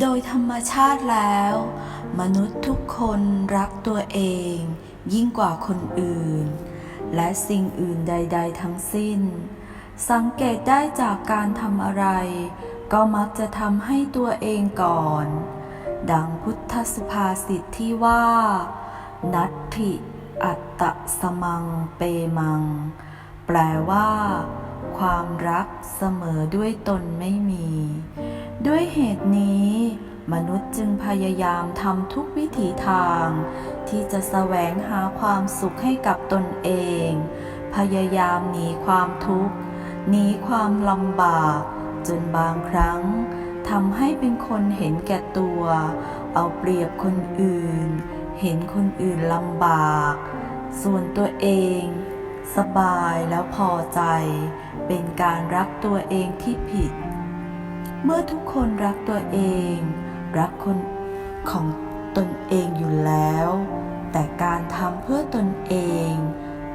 โดยธรรมชาติแล้ว มนุษย์ทุกคนรักตัวเอง ยิ่งกว่าคนอื่น และสิ่งอื่นใด ๆ ทั้งสิ้น สังเกตได้จากการทำอะไร ก็มักจะทำให้ตัวเองก่อน ดังพุทธสุภาษิตที่ว่า นัตถิอัตตสมังเปมัง แปลว่า ความรักเสมอด้วยตนไม่มี ด้วยเหตุนี้ มนุษย์จึงพยายามทำทุกวิถีทาง ที่จะแสวงหาความสุขให้กับตนเอง พยายามหนีความทุกข์หนีความลำบาก จนบางครั้งทำให้เป็นคนเห็นแก่ตัว เอาเปรียบคนอื่น เห็นคนอื่นลำบาก ส่วนตัวเอง สบายแล้วพอใจ เป็นการรักตัวเองที่ผิด เมื่อทุกคนรักตัวเอง รักคนของตนเองอยู่แล้ว แต่การทำเพื่อตนเอง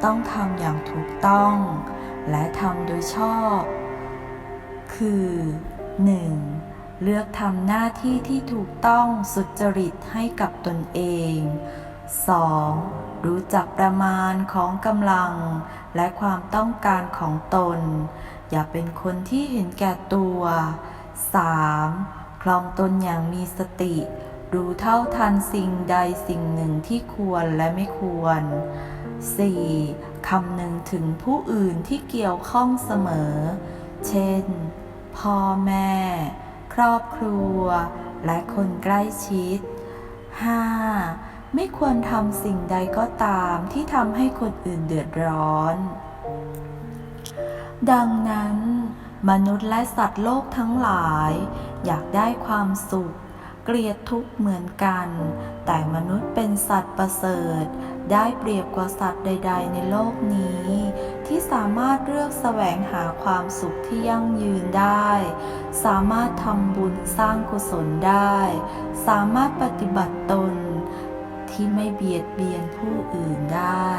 ต้องทำอย่างถูกต้อง และทำโดยชอบ คือ 1. เลือกทำหน้าที่ที่ถูกต้องสุจริตให้กับตนเอง 2. รู้จักประมาณของกำลัง และความต้องการของตน อย่าเป็นคนที่เห็นแก่ตัว 3. คลองตนอย่างมีสติ รู้เท่าทันสิ่งใดสิ่งหนึ่งที่ควรและไม่ควร 4. คำนึงถึงผู้อื่นที่เกี่ยวข้องเสมอ เช่น พ่อแม่ ครอบครัว และคนใกล้ชิด 5. ไม่ควรทำสิ่งใดก็ตามที่ทำให้คนอื่นเดือดร้อน ดังนั้น มนุษย์และสัตว์โลกทั้งหลาย อยากได้ความสุข เกลียดทุกข์เหมือนกัน แต่มนุษย์เป็นสัตว์ประเสริฐ ได้เปรียบกว่าสัตว์ใด ๆ ในโลกนี้ ที่สามารถเลือกแสวงหาความสุขที่ยั่งยืนได้ สามารถทำบุญสร้างกุศลได้ สามารถปฏิบัติตน ที่ไม่เบียดเบียนผู้อื่นได้